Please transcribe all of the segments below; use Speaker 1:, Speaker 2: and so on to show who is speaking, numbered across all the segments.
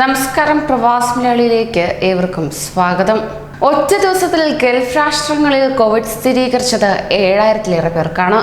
Speaker 1: നമസ്കാരം പ്രവാസ് മലയാളിയിലേക്ക് ഏവർക്കും സ്വാഗതം. ഒറ്റ ദിവസത്തിൽ ഗൾഫ് രാഷ്ട്രങ്ങളിൽ കോവിഡ് സ്ഥിരീകരിച്ചത് ഏഴായിരത്തിലേറെ പേർക്കാണ്.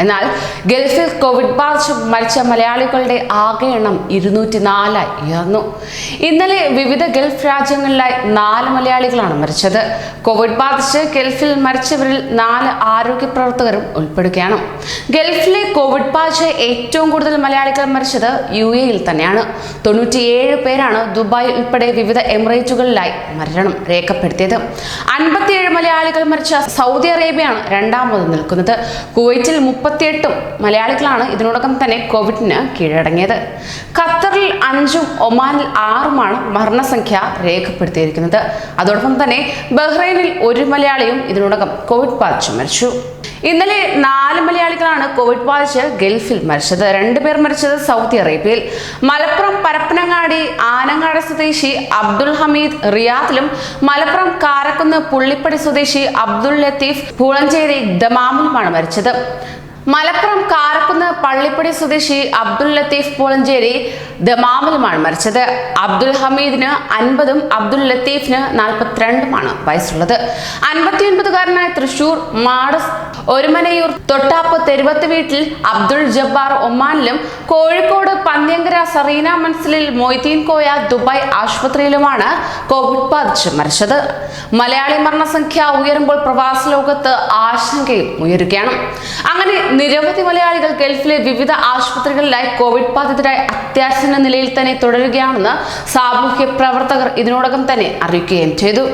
Speaker 1: എന്നാൽ ഗൾഫിൽ കോവിഡ് ബാധിച്ച് മരിച്ച മലയാളികളുടെ ആകെ എണ്ണം ഇരുന്നൂറ്റി നാലായി ഉയർന്നു. ഇന്നലെ വിവിധ ഗൾഫ് രാജ്യങ്ങളിലായി നാല് മലയാളികളാണ് മരിച്ചത്. കോവിഡ് ബാധിച്ച് ഗൾഫിൽ മരിച്ചവരിൽ നാല് ആരോഗ്യ പ്രവർത്തകരും ഉൾപ്പെടുകയാണ്. ഗൾഫിലെ കോവിഡ് ബാധിച്ച് ഏറ്റവും കൂടുതൽ മലയാളികൾ മരിച്ചത് യു എയിൽ തന്നെയാണ്. തൊണ്ണൂറ്റിയേഴ് പേരാണ് ദുബായ് ഉൾപ്പെടെ വിവിധ എമിറേറ്റുകളിലായി മരണം രേഖപ്പെടുത്തിയത്. അൻപത്തിയേഴ് മലയാളികൾ മരിച്ച സൗദി അറേബ്യയാണ് രണ്ടാമത് നിൽക്കുന്നത്. കുവൈറ്റിൽ മുപ്പത്തിയെട്ടും മലയാളികളാണ് ഇതിനോടകം തന്നെ കോവിഡിന് കീഴടങ്ങിയത്. ഖത്തറിൽ അഞ്ചും ഒമാനിൽ ആറുമാണ് മരണസംഖ്യ രേഖപ്പെടുത്തിയിരിക്കുന്നത്. അതോടൊപ്പം തന്നെ ബഹ്റൈനിൽ ഒരു മലയാളിയും ഇതിനോടകം കോവിഡ് ബാധിച്ചു മരിച്ചു. ഇന്നലെ നാല് മലയാളികളാണ് കോവിഡ് ബാധിച്ച് ഗൾഫിൽ മരിച്ചത്. രണ്ടുപേർ മരിച്ചത് സൗദി അറേബ്യയിൽ. മലപ്പുറം പരപ്പനങ്ങാടി ആനങ്ങാട് സ്വദേശി അബ്ദുൽ ഹമീദ് റിയാദിലും മലപ്പുറം കാരക്കുന്ന് പുള്ളിപ്പടി സ്വദേശി അബ്ദുൾ ലത്തീഫ് പൂളഞ്ചേരി ദമാമിലുമാണ് മരിച്ചത്. മലപ്പുറം കാരക്കുന്ന് പള്ളിപ്പടി സ്വദേശി അബ്ദുൽ ലത്തീഫ് പോളഞ്ചേരി ദമാമിലുമാണ് മരിച്ചത്. അബ്ദുൽ ഹമീദിന് അൻപതും അബ്ദുൽ ലത്തീഫിന് നാൽപ്പത്തിരണ്ടുമാണ് വയസ്സുള്ളത്. അൻപത്തിയൊൻപതുകാരനായ തൃശൂർ മാടസ് ഒരുമനയൂർ തൊട്ടാപ്പ് തെരുവത്ത് വീട്ടിൽ അബ്ദുൾ ജബ്ബാർ ഒമാനിലും കോഴിക്കോട് പന്ത്യങ്കര സറീന മൻസിലിൽ മൊയ്തീൻ കോയ ദുബായ് ആശുപത്രിയിലുമാണ് കോവിഡ് ബാധിച്ച് മരിച്ചത്. മലയാളി മരണസംഖ്യ ഉയരുമ്പോൾ പ്രവാസ ലോകത്ത് ആശങ്കയും ഉയരുകയാണ്. അങ്ങനെ നിരവധി മലയാളികൾ ഗൾഫിലെ വിവിധ ആശുപത്രികളിലായി കോവിഡ് ബാധിതരായി അത്യാസന്ന നിലയിൽ തന്നെ തുടരുകയാണെന്ന് സാമൂഹ്യ പ്രവർത്തകർ ഇതിനോടകം തന്നെ അറിയിക്കുകയും ചെയ്തു.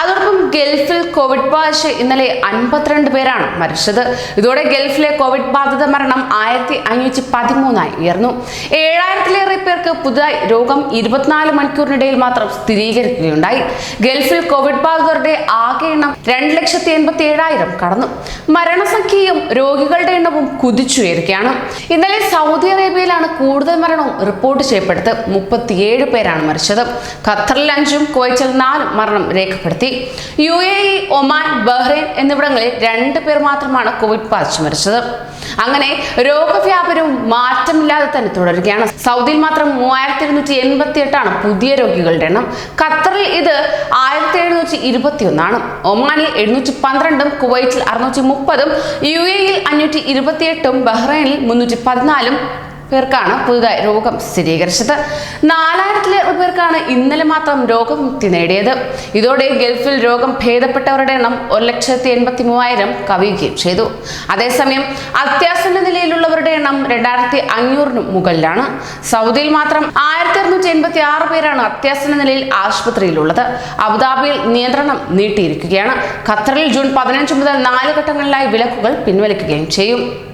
Speaker 1: അതോടൊപ്പം ഗൾഫിൽ കോവിഡ് ബാധിച്ച് ഇന്നലെ അൻപത്തിരണ്ട് പേരാണ് മരിച്ചത്. ഇതോടെ ഗൾഫിലെ കോവിഡ് ബാധിത മരണം ആയിരത്തി അഞ്ഞൂറ്റി പതിമൂന്നായി ഉയർന്നു. ഏഴായിരത്തിലേറെ പേർക്ക് പുതുതായി രോഗം ഇരുപത്തിനാല് മണിക്കൂറിനിടയിൽ മാത്രം സ്ഥിരീകരിക്കുകയുണ്ടായി. ഗൾഫിൽ കോവിഡ് ബാധിതരുടെ ആകെ എണ്ണം രണ്ട് ലക്ഷത്തി എൺപത്തി ഏഴായിരം കടന്നു. മരണസംഖ്യയും രോഗികളുടെ എണ്ണവും കുതിച്ചുയരുകയാണ്. ഇന്നലെ സൗദി അറേബ്യയിലാണ് കൂടുതൽ മരണവും റിപ്പോർട്ട് ചെയ്യപ്പെട്ടത്. മുപ്പത്തിയേഴ് പേരാണ് മരിച്ചത്. ഖത്തറിൽ അഞ്ചും കുവൈറ്റിൽ നാലും മരണം രേഖപ്പെടുത്തി. U A E Oman Bahrain എന്നിവിടങ്ങളിൽ രണ്ട് പേർ മാത്രമാണ് കോവിഡ് ബാധിച്ച് മരിച്ചത്. അങ്ങനെ രോഗവ്യാപനവും മാറ്റമില്ലാതെ തന്നെ തുടരുകയാണ്. സൗദിയിൽ മാത്രം മൂവായിരത്തി എഴുന്നൂറ്റി എൺപത്തി എട്ടാണ് പുതിയ രോഗികളുടെ എണ്ണം. ഖത്തറിൽ ഇത് ആയിരത്തി എഴുന്നൂറ്റി ഇരുപത്തി ഒന്നാണ് ഒമാനിൽ എഴുന്നൂറ്റി പന്ത്രണ്ടും കുവൈറ്റിൽ അറുന്നൂറ്റി മുപ്പതും യു എയിൽ അഞ്ഞൂറ്റി ഇരുപത്തിയെട്ടും ബഹ്റൈനിൽ മുന്നൂറ്റി പതിനാലും പേർക്കാണ് പുതുതായി രോഗം സ്ഥിരീകരിച്ചത്. നാലായിരത്തിലേറെ പേർക്കാണ് ഇന്നലെ മാത്രം രോഗമുക്തി നേടിയത്. ഇതോടെ ഗൾഫിൽ രോഗം ഭേദപ്പെട്ടവരുടെ എണ്ണം ഒരു ലക്ഷത്തി എൺപത്തി മൂവായിരം കവിയുകയും ചെയ്തു. അതേസമയം അത്യാസന്ന നിലയിലുള്ളവരുടെ എണ്ണം രണ്ടായിരത്തി അഞ്ഞൂറിന് മുകളിലാണ്. സൗദിയിൽ മാത്രം ആയിരത്തി അറുന്നൂറ്റി എൺപത്തി ആറ് പേരാണ് അത്യാസന്ന നിലയിൽ ആശുപത്രിയിലുള്ളത്. അബുദാബിയിൽ നിയന്ത്രണം നീട്ടിയിരിക്കുകയാണ്. ഖത്തറിൽ ജൂൺ പതിനഞ്ച് മുതൽ നാല് ഘട്ടങ്ങളിലായി വിലക്കുകൾ പിൻവലിക്കുകയും ചെയ്യും.